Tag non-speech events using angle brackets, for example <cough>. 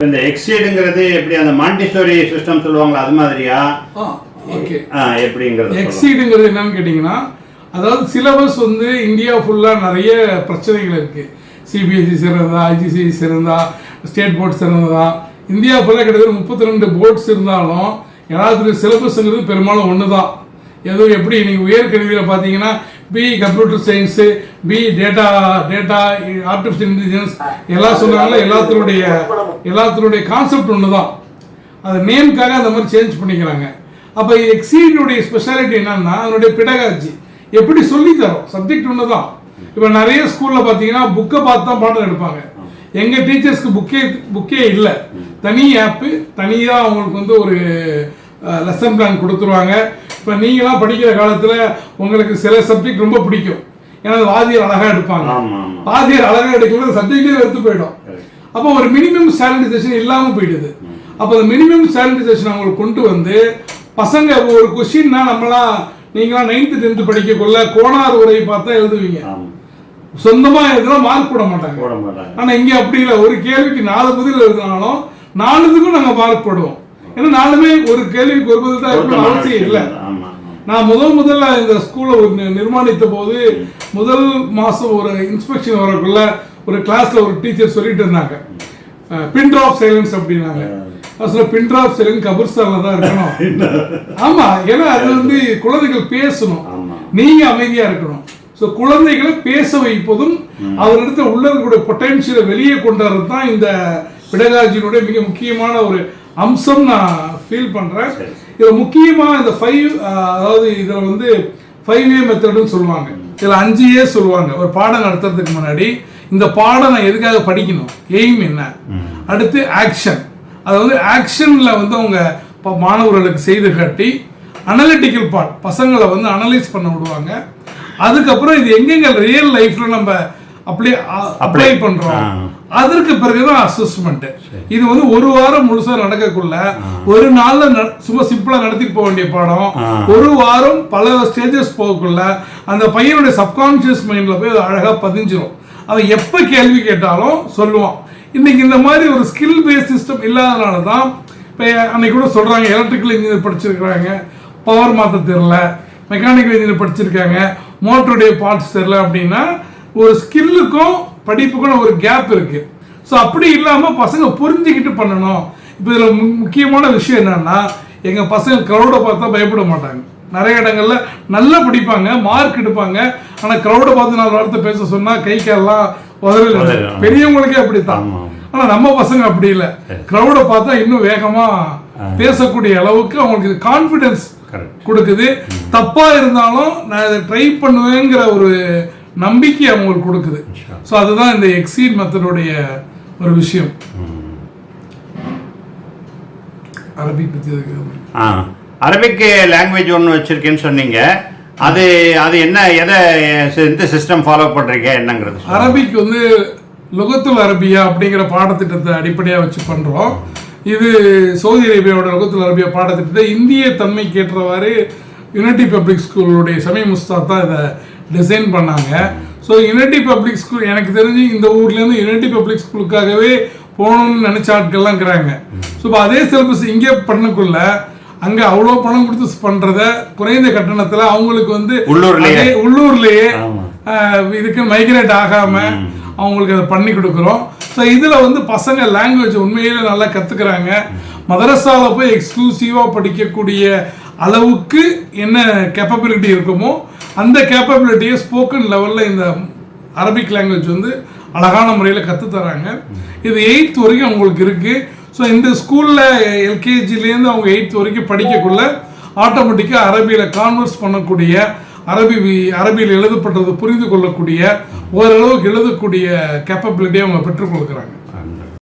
இந்த எக்ஸீடுங்கிறது எப்படி அந்த மாண்டிசோரி சிஸ்டம் சொல்லுவாங்களா அது மாதிரியா? எப்படிங்கிறது. எக்ஸீடுங்கிறது என்னன்னு கேட்டிங்கன்னா அதாவது சிலபஸ் வந்து இந்தியா ஃபுல்லாக நிறைய பிரச்சனைகள் இருக்குது சிபிஎஸ்சி E சிறந்ததா ஐஜிசி சிறந்தா ஸ்டேட் போர்ட் சிறந்ததா இந்தியா ஃபுல்லாக கிட்டத்தட்ட முப்பத்தி ரெண்டு போர்ட்ஸ் இருந்தாலும் எல்லாத்துலேயும் சிலபஸ்ங்கிறது பெரும்பாலும் ஒன்று தான் ஏதோ எப்படி நீங்கள் உயர்கல்வியில் பார்த்தீங்கன்னா B computer science B data data artificial intelligence எல்லாம் சொன்னாங்களோ எல்லாத்தினுடைய எல்லாத்தினுடைய கான்செப்ட் ஒன்று தான் அது நேம்க்காக அந்த மாதிரி சேஞ்ச் பண்ணிக்கிறாங்க. அப்போ எக்ஸீனுடைய ஸ்பெஷாலிட்டி என்னன்னா அதனுடைய பிடகாஜி எப்படி சொல்லி தரோம் சப்ஜெக்ட் ஒன்று தான் இப்போ நிறைய ஸ்கூலில் பார்த்தீங்கன்னா புக்கை பார்த்து தான் பாடம் எடுப்பாங்க. எங்கள் டீச்சர்ஸ்க்கு புக்கே புக்கே இல்லை. தனி ஆப்பு தனியாக அவங்களுக்கு வந்து ஒரு லெசன் பிளான் கொடுத்துருவாங்க. இப்போ நீங்களாம் படிக்கிற காலத்தில் உங்களுக்கு சில சப்ஜெக்ட் ரொம்ப பிடிக்கும். ஏன்னா வாத்தியார் அழகாக எடுப்பாங்க. வாத்தியார் அழகாக எடுக்கல சப்ஜெக்டே வெறுத்து போயிடும். அப்போ ஒரு மினிமம் ஸ்டாண்டர்டைசேஷன் இல்லாமல் போயிடுது. அப்போ அந்த மினிமம் ஸ்டாண்டர்டைசேஷன் அவங்களுக்கு கொண்டு வந்து பசங்க ஒரு கொஸ்டின்னா நம்மளாம் நீங்களாம் நைன்த்து டென்த்து படிக்கக்குள்ள கோணார் உரை பார்த்தா எழுதுவீங்க. ஆமா. சொந்தமா எழுதுனா மார்க் போட மாட்டாங்க. போட மாட்டாங்க. ஆனா இங்க அப்படி இல்லை. ஒரு கேள்விக்கு நாலு பதில் எழுதினாலும் நாலுத்துக்கும் நாங்க மார்க் போடுவோம். ஏன்னா நாலுமே ஒரு கேள்விக்கு ஒரு பதில் தான் இருக்கணும் அவசியம் இல்லை. நான் முதல் முதல்ல இந்த ஸ்கூலை ஒரு நிர்மாணித்த போது முதல் மாசம் ஒரு இன்ஸ்பெக்ஷன் வரக்குள்ள ஒரு கிளாஸ்ல ஒரு டீச்சர் சொல்லிட்டு இருந்தாங்க. பின் ட்ராப் சைலன்ஸ் அப்படின்னாங்க. அசல பின் ட்ராப் சைலன்ஸ் கபர்ஸ்தான்ல தான் இருக்கணும். <laughs> ஆமா ஏன்னா அது வந்து குழந்தைகள் பேசணும். நீங்க அமைதியா இருக்கணும். ஸோ குழந்தைகளை பேச வைப்பதும் அவரிடத்துல உள்ள பொட்டன்ஷியலை வெளியே கொண்டு வரது தான் இந்த பிடகாஜினுடைய மிக முக்கியமான ஒரு அம்சம் நான் ஃபீல் பண்றேன். சரி. இதுல முக்கியமா இந்த ஃபைவ் அதாவது இதுல வந்து ஃபைவ் ஏ மெத்தட்னு சொல்லுவாங்க. இதுல அஞ்சு ஏ சொல்லுவாங்க. ஒரு பாடம் நடத்துறதுக்கு முன்னாடி இந்த பாடம் நான் எதுக்காக படிக்கணும்? எய்ம் என்ன? அடுத்து ஆக்ஷன் அது வந்து ஆக்ஷன்ல வந்து அவங்க ப- மாணவர்களுக்கு செய்து காட்டி அனலிட்டிக்கல் பார்ட் பசங்களை வந்து அனலைஸ் பண்ண விடுவாங்க. அதுக்கப்புறம் இது எங்கெங்க ரியல் லைஃப்ல நம்ம அப்ளை அப்ளை பண்றோம்? ஆ. அதற்கு பிறகுதான் அசஸ்மெண்ட் இது வந்து ஒரு வாரம் முழுசா நடக்கக்குள்ள ஒரு நாள்ல சும்மா சிம்பிளா நடத்திட்டு போக வேண்டிய பாடம். ஒரு வாரம் பல ஸ்டேஜஸ் போகக்குள்ள அந்த பையனுடைய சப்கான்சியஸ் மைண்ட்ல போய் அது அழகா பதிஞ்சிரும். அவன் எப்ப கேள்வி கேட்டாலும் சொல்லுவான். இன்னைக்கு இந்த மாதிரி ஒரு ஸ்கில் பேஸ் சிஸ்டம் இல்லாதனால தான் இப்போ அன்னைக்கு கூட சொல்றாங்க எலக்ட்ரிக்கல் இன்ஜினியர் படிச்சிருக்கிறாங்க பவர் மாத்த தெரியல மெக்கானிக்கல் இன்ஜினியர் படிச்சிருக்காங்க மோட்டருடைய பார்ட்ஸ் தெரியல அப்படின்னா ஒரு ஸ்கில்லுக்கும் படிப்புக்கும் ஒரு கேப் இருக்கு. ஸோ அப்படி இல்லாமல் பசங்க புரிஞ்சுக்கிட்டு பண்ணணும். இப்போ இதில் முக்கியமான விஷயம் என்னன்னா எங்கள் பசங்க க்ரௌடை பார்த்தா பயப்பட மாட்டாங்க. நிறைய இடங்கள்ல நல்லா படிப்பாங்க மார்க் எடுப்பாங்க. ஆனால் க்ரௌடை பார்த்து நாலு வார்த்தை பேச சொன்னால் கை கால்லாம் உதறல். பெரியவங்களுக்கே அப்படித்தான். ஆமா. ஆனா நம்ம பசங்க அப்படி இல்ல. கிரௌட பார்த்தா இன்னும் வேகமா பேசக்கூடிய அளவுக்கு அவங்களுக்கு கான்ஃபிடன்ஸ் கொடுக்குது. தப்பா இருந்தாலும் நான் இதை ட்ரை பண்ணுவேங்கிற ஒரு நம்பிக்கை அவங்களுக்கு கொடுக்குது. ஸோ அதுதான் இந்த எக்ஸீட் மெத்தடுடைய ஒரு விஷயம். அரபிக் எதுக்கு? ஆ அரபிக் லாங்குவேஜ் ஒன்று வச்சிருக்கேன்னு சொன்னீங்க. அது அது என்ன எதை எந்த சிஸ்டம் ஃபாலோ பண்றீங்க என்னங்கிறது. அரபிக் வந்து லுகத்துல் அரபியா அப்படிங்கிற பாடத்திட்டத்தை அடிப்படையாக வச்சு பண்ணுறோம் இது சவுதி அரேபியாவோட லுகத்துல் அரபியா பாடத்திட்டத்தை இந்திய தன்மைக்கு ஏற்றவாறு யுனைட்டி பப்ளிக் ஸ்கூலுடைய சமீ முஸ்தாத் தான் இதை டிசைன் பண்ணாங்க. ஸோ யுனைட்டி பப்ளிக் ஸ்கூல் எனக்கு தெரிஞ்சு இந்த ஊர்லேருந்து யுனைட்டி பப்ளிக் ஸ்கூலுக்காகவே போகணும்னு நினச்ச ஆட்கள்லாம் இருக்கிறாங்க ஸோ இப்போ அதே சிலபஸ் இங்கே பண்ணக்குள்ள அங்கே அவ்வளோ பணம் கொடுத்து பண்ணுறத குறைந்த கட்டணத்தில் அவங்களுக்கு வந்து உள்ளூர்லயே. உள்ளூர்லேயே இதுக்கு மைக்ரேட் ஆகாம அவங்களுக்கு அதை பண்ணி கொடுக்குறோம். ஸோ இதில் வந்து பசங்க லாங்குவேஜ் உண்மையிலே நல்லா கற்றுக்குறாங்க மதரசாவில் போய் எக்ஸ்க்ளூசிவாக படிக்கக்கூடிய அளவுக்கு என்ன கேப்பபிலிட்டி இருக்குமோ அந்த கேப்பபிலிட்டியை ஸ்போக்கன் லெவலில் இந்த அரபிக் லாங்குவேஜ் வந்து அழகான முறையில் கற்றுத்தராங்க இது எயித் வரைக்கும் அவங்களுக்கு இருக்குது ஸோ இந்த ஸ்கூலில் எல்கேஜிலேருந்து அவங்க எயித் வரைக்கும் படிக்கக்குள்ள ஆட்டோமேட்டிக்காக அரபியில் கான்வர்ஸ் பண்ணக்கூடிய அரபி அரபியில் எழுதப்பட்டது புரிந்து கொள்ளக்கூடிய ஓரளவுக்கு எழுதக்கூடிய கேப்பபிலிட்டியை அவங்க பெற்றுக் கொடுக்குறாங்க.